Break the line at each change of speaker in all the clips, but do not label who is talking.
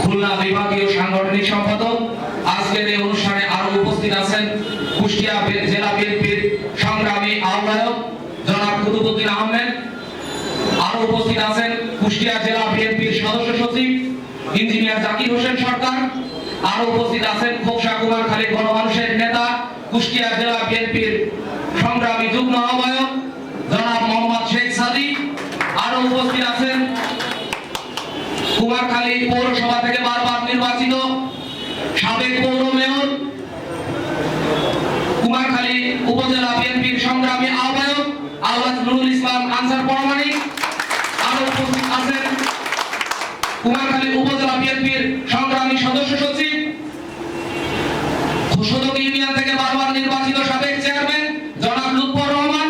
খুলনা বিভাগীয় সাংগঠনিক সম্পাদক। আজকের এই অনুষ্ঠানে আরও উপস্থিত আছেন কুষ্টিয়া জেলা বিএনপির সংগ্রামী আহমেদ। আরও উপস্থিত আছেন কুষ্টিয়া জেলা বিএনপির সদস্য সচিব ইঞ্জিনিয়ার জাকির হোসেন সরকার। আরও উপস্থিত আছেন খোকসা কুমারখালী গণমানুষের নেতা, কুষ্টিয়া জেলা বিএনপির সংগ্রামী যুগ্ম আহ্বায়ক জনাব মোহাম্মদ শেখ সাদি। আরও উপস্থিত আছেন কুমারখালী পৌরসভা থেকে বারবার নির্বাচিত সাবেক পৌর মেয়র কুমারখালী উপজেলা বিএনপির সংগ্রামী আহ্বায়ক। কুমারখালী উপজেলা বিএনপির সংগ্রামী সদস্য সচিব সদক ইউনিয়ন থেকে বারবার নির্বাচিত সাবেক চেয়ারম্যান জনাব লুৎফর রহমান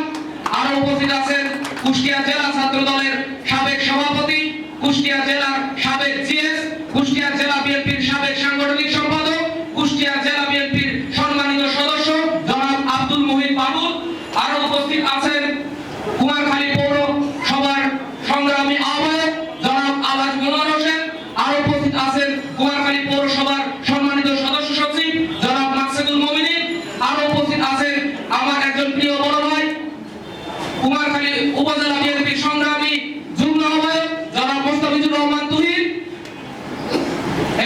আরও উপস্থিত আছেন কুষ্টিয়া জেলা ছাত্র দলের সাবেক সভাপতি কুষ্টিয়া জেলার সাবেক জিএস কুষ্টিয়া জেলা বিএনপির সাবেক সাংগঠনিক সম্পাদক কুষ্টিয়া জেলা বিএনপির সম্মানিত সদস্য জনাব আব্দুল মুহিত বাবুল আরও উপস্থিত আছেন কুমারখালী পৌর সভার সংগ্রামী আহ্বায়ক জনাব আলাজ মনোয়ার হোসেন আরও উপস্থিত আছেন কুমারখালী পৌরসভার সম্মানিত সদস্য সচিব জনাব মাকসেদুল মমিনিন আরও উপস্থিত আছেন আমার একজন প্রিয় বড় ভাই, কুমারখালী উপজেলা বিএনপির সংগ্রামী যুগ্ম আহ্বায়ক জনাব মোস্তাফিজুর রহমান তুহিন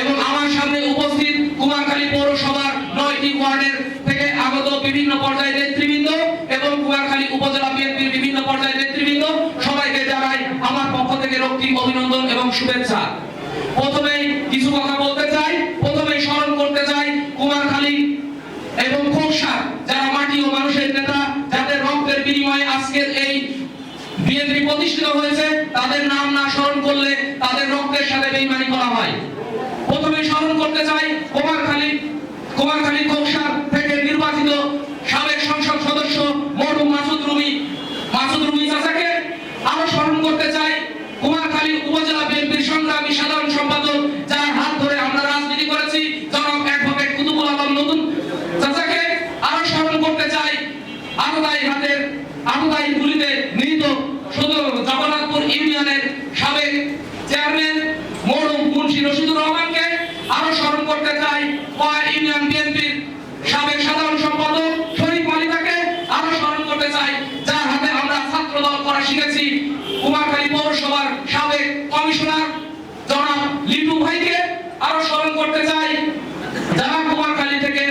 এবং আমার সামনে উপস্থিত কুমারখালী পৌরসভার নয়টি ওয়ার্ডের থেকে আগত বিভিন্ন পর্যায়ের নেতৃবৃন্দ এবং কুমারখালী উপজেলা বিএনপির বিভিন্ন পর্যায়ের নেতৃবৃন্দ, সবাইকে জানাই আমার পক্ষ থেকে রক্তিম অভিনন্দন এবং শুভেচ্ছা। প্রথমেই কিছু কথা বলতে চাই প্রথমেই স্মরণ করতে চাই কুমারখালী এবং খোকসা যারা মাটি ও মানুষের নেতা যাদের রক্তের বিনিময়ে আজকের এই বিএনপি প্রতিষ্ঠিত হয়েছে, তাদের নাম না স্মরণ করলে তাদের রক্তের সাথে বেইমানি করা হয়। প্রথমে স্মরণ করতে চাই, কুমারখালী কুমারখালী খোকসা থেকে নির্বাচিত সাবেক সংসদ সদস্য মরহুম মাসুদ রুমি মাসুদ রুমি চাচাকে আরও স্মরণ করতে চাই, কুমারখালী উপজেলা বিএনপির সংগ্রামী সাধারণ সম্পাদক, যার হাত ধরে আমরা রাজনীতি করেছি, জনাব অ্যাডভোকেট কুতুবুল আলম নতুন চাচাকে আরও স্মরণ করতে চাই আনুদায়ী হাতের আনুদায়ী গুলিতে ইউনিয়নের সাবেক চেয়ারম্যান মরহুম মুন্সি রশিদুর রহমানকে আরও স্মরণ করতে চাই। কয় ইউনিয়ন বিএনপির সাবেক সাধারণ সম্পাদক শরীফ মালিকাকে আরও স্মরণ করতে চাই। যার হাতে আমরা ছাত্র দল করা শিখেছি। কুমারখালী পৌরসভার সাবেক কমিশনার জনাব লিটু ভাইকে আরও স্মরণ করতে চাই। যারা কুমারখালী থেকে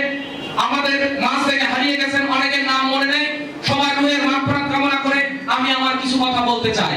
আমাদের মাঝ থেকে হারিয়ে গেছেন, অনেকের নাম মনে নেই। সবার রুহের কামনা করে আমি আমার কিছু কথা বলতে চাই।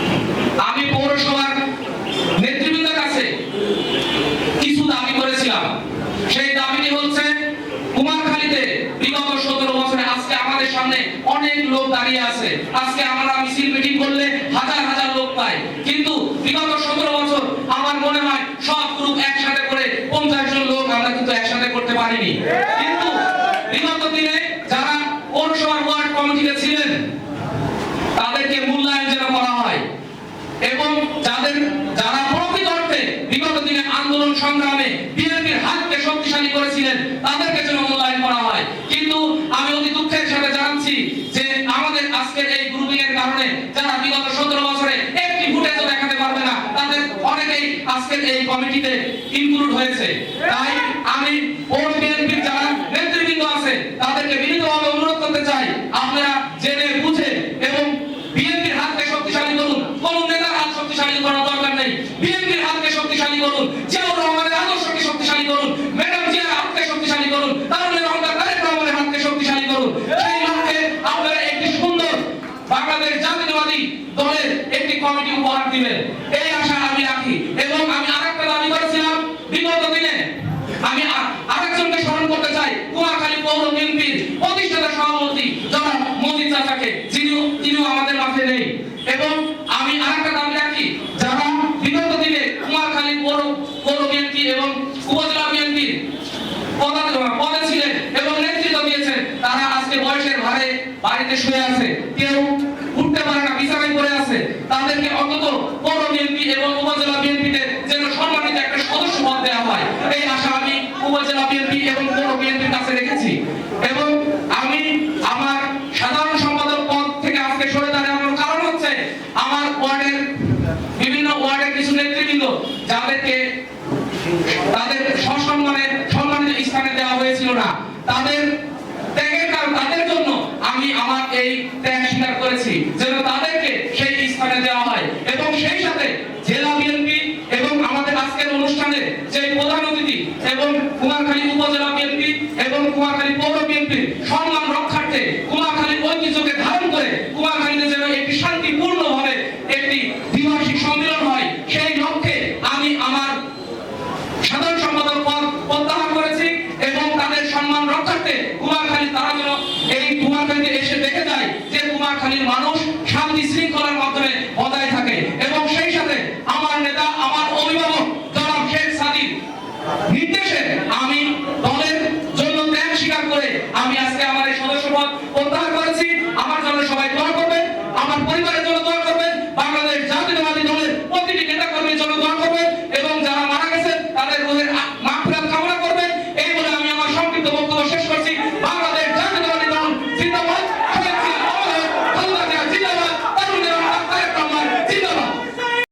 আমি পৌরসভার নেতৃবৃন্দের কাছে কিছু দাবি করেছিলাম সেই দাবিটি হচ্ছে কুমারখালীতে বিগত সতেরো বছরে আজকে আমাদের সামনে অনেক লোক দাঁড়িয়ে আছে আজকে আমরা মিছিল মিটিং করলে হাজার হাজার লোক পাই কিন্তু বিগত সতেরো বছর আমার মনে হয় সব গ্রুপ একসাথে করে পঞ্চাশ জন লোক আমরা কিন্তু একসাথে করতে পারিনি কিন্তু বিগত দিনে যারা পৌরসভার ওয়ার্ড কমিটিতে ছিলেন তাদেরকে মূল্যায়ন যেন করা হয় এবং যাদের যারা প্রকৃত অর্থে বিগত দিনে আন্দোলন সংগ্রামে বিএনপির হাতকে শক্তিশালী করেছিলেন তাদেরকে যেন মূল্যায়ন করা হয়। কিন্তু আমি অতি দুঃখের সাথে জানাচ্ছি যে আমাদের আজকের এই গ্রুপিং এর কারণে যারা বিগত সতেরো বছরে একটি ফুটেজ দেখাতে পারবে না, তাদের অনেকেই আজকের এই কমিটিতে ইনক্লুড হয়েছে। তাই আমি পৌর বিএনপির যারা নেতৃবৃন্দ আছে, তাদেরকে বিনীতভাবে অনুরোধ করতে চাই, আপনারা জেনে বুঝে এবং বিএনপির হাতকে শক্তিশালী করুন। কোন নেতার হাত শক্তিশালী করার দরকার নেই। বিএনপির হাতকে শক্তিশালী করুন। জিয়াউর রহমানের আদর্শকে শক্তিশালী করুন ম্যাডাম জিয়ার হাতকে শক্তিশালী করুন তারুণের অহংকার তারেক রহমানের হাতকে শক্তিশালী করুন সেই লক্ষ্যে আপনারা একটি সুন্দর বাংলাদেশ জাতীয়বাদী দলের একটি কমিটি উপহার দিবেন এই আশা আমি রাখি। এবং আমি আরেকটা দাবি করেছিলাম, বিগত দিনে আমি আরেকজনকে স্মরণ করতে চাই কুমারখালী পৌর বিএনপির প্রতিষ্ঠাতা সভাপতি জনাব মজিদ চাচাকে, যিনিও তিনিও আমাদের মাঝে নেই। এবং আমি আরেকটা দাবি রাখি, যারা বিগত দিনে কুমারখালী পৌর পৌর বিএনপি এবং উপজেলা বিএনপির পদে ছিলেন এবং নেতৃত্ব দিয়েছেন, তারা আজকে বয়সের ভারে বাড়িতে শুয়ে আছে। তাদেরকে তাদের সসম্মানে সম্মানিত স্থানে দেওয়া হয়েছিল না। তাদের ত্যাগের কারণ, তাদের জন্য আমি আমার এই ত্যাগ স্বীকার করেছি, যেন তাদেরকে সেই স্থানে দেওয়া হয়। এবং সেই সাথে